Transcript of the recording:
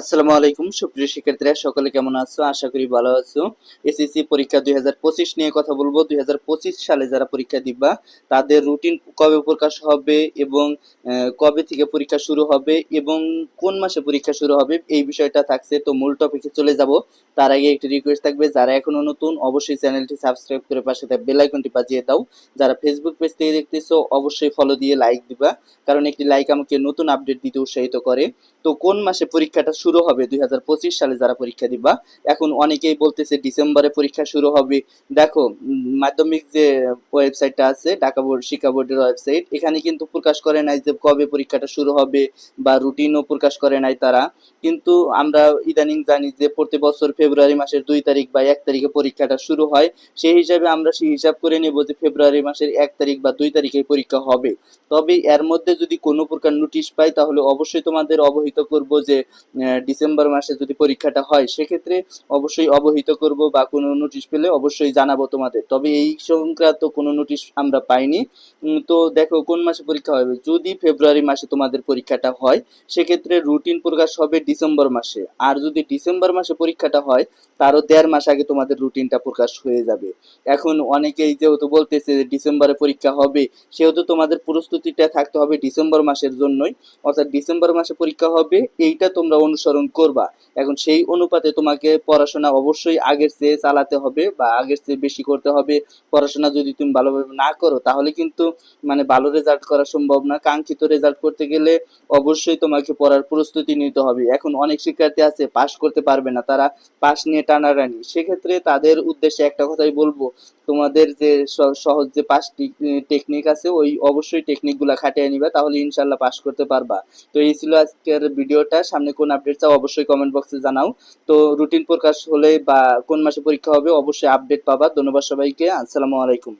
আসসালামু আলাইকুম, সুপ্রিয় শিক্ষার্থীরা, সকলে কেমন আছো? আশা করি ভালো আছো। এসএসসি পরীক্ষা দুই হাজার পঁচিশ নিয়ে কথা বলব। দুই সালে যারা পরীক্ষা দিবা, তাদের রুটিন কবে প্রকাশ হবে এবং কবে থেকে পরীক্ষা শুরু হবে এবং কোন মাসে পরীক্ষা শুরু হবে, এই বিষয়টা থাকছে। তো মূল টপিকে চলে যাব। তার আগে একটি রিকোয়েস্ট থাকবে, যারা এখনও নতুন, অবশ্যই চ্যানেলটি সাবস্ক্রাইব করে পাশে বেল আইকনটি বাজিয়ে দাও। যারা ফেসবুক পেজ থেকে দেখতেছো, অবশ্যই ফলো দিয়ে লাইক দিবা। কারণ একটি লাইক আমাকে নতুন আপডেট দিতে উৎসাহিত করে। তো কোন মাসে পরীক্ষাটা শুরু হবে দুই হাজার পঁচিশ সালে যারা পরীক্ষা দিবা। এখন অনেকেই বলতেছে ডিসেম্বরে পরীক্ষা শুরু হবে। দেখো মাধ্যমিক যে ওয়েবসাইটটা আছে, ঢাকা বোর্ড, শিক্ষা বোর্ডের ওয়েবসাইট, এখানে কিন্তু প্রকাশ করে নাই যে কবে পরীক্ষাটা শুরু হবে বা রুটিনও প্রকাশ করে নাই তারা। কিন্তু আমরা ইদানিং জানি যে প্রতি বছর ফেব্রুয়ারি মাসের দুই তারিখ বা এক তারিখে পরীক্ষাটা শুরু হয়। সেই হিসাবে আমরা সেই হিসাব করে নেব যে ফেব্রুয়ারি মাসের এক তারিখ বা দুই তারিখে পরীক্ষা হবে। তবে এর মধ্যে যদি কোনো প্রকার নোটিশ পাই, তাহলে অবশ্যই তোমাদের অবহিত করব যে ডিসেম্বর মাসে যদি পরীক্ষাটা হয়, সেক্ষেত্রে অবশ্যই অবহিত করব বা কোনো নোটিশ পেলে অবশ্যই জানাব তোমাদের। তবে এই সংক্রান্ত কোনো নোটিশ আমরা পাইনি। তো দেখো কোন মাসে পরীক্ষা হবে? যদি ফেব্রুয়ারি মাসে তোমাদের পরীক্ষাটা হয়, সেক্ষেত্রে রুটিন প্রকাশ হবে ডিসেম্বর মাসে। আর যদি ডিসেম্বর মাসে পরীক্ষাটা হয়, তারও দেড় মাস আগে তোমাদের রুটিনটা প্রকাশ হয়ে যাবে। এখন অনেকেই যেহেতু বলতেছে যে ডিসেম্বরে পরীক্ষা হবে, সেহেতু তোমাদের প্রস্তুতিটা থাকতে হবে ডিসেম্বর মাসের জন্যই। অর্থাৎ ডিসেম্বর মাসে পরীক্ষা হবে, এইটা তোমরা অনুসরণ করবা। এখন সেই অনুপাতে তোমাকে পড়াশোনা অবশ্যই আগের চেয়ে চালাতে হবে বা আগের চেয়ে বেশি করতে হবে। পড়াশোনা যদি তুমি ভালোভাবে না করো, তাহলে কিন্তু মানে ভালো রেজাল্ট করা সম্ভব না। কাঙ্ক্ষিত রেজাল্ট করতে গেলে অবশ্যই তোমাকে পড়ার প্রস্তুতি নিতে হবে। এখন অনেক শিক্ষার্থী আছে, পাশ করতে পারবে না, তারা পাশ নিয়ে টানাটানি। সেক্ষেত্রে তাদের উদ্দেশ্যে একটা কথাই বলব, তোমাদের যে সহজ যে পাস টেকনিক আছে, ওই অবশ্যই টেকনিকগুলো খাটিয়ে নিবা, তাহলে ইনশাল্লাহ পাশ করতে পারবা। তো এই ছিল আজকের ভিডিওটা। সামনে কোন আপডেট চাও অবশ্যই কমেন্ট বক্সে জানাও। তো রুটিন প্রকাশ হলে বা কোন মাসে পরীক্ষা হবে, অবশ্যই আপডেট পাবা। ধন্যবাদ সবাইকে। আসসালামু আলাইকুম।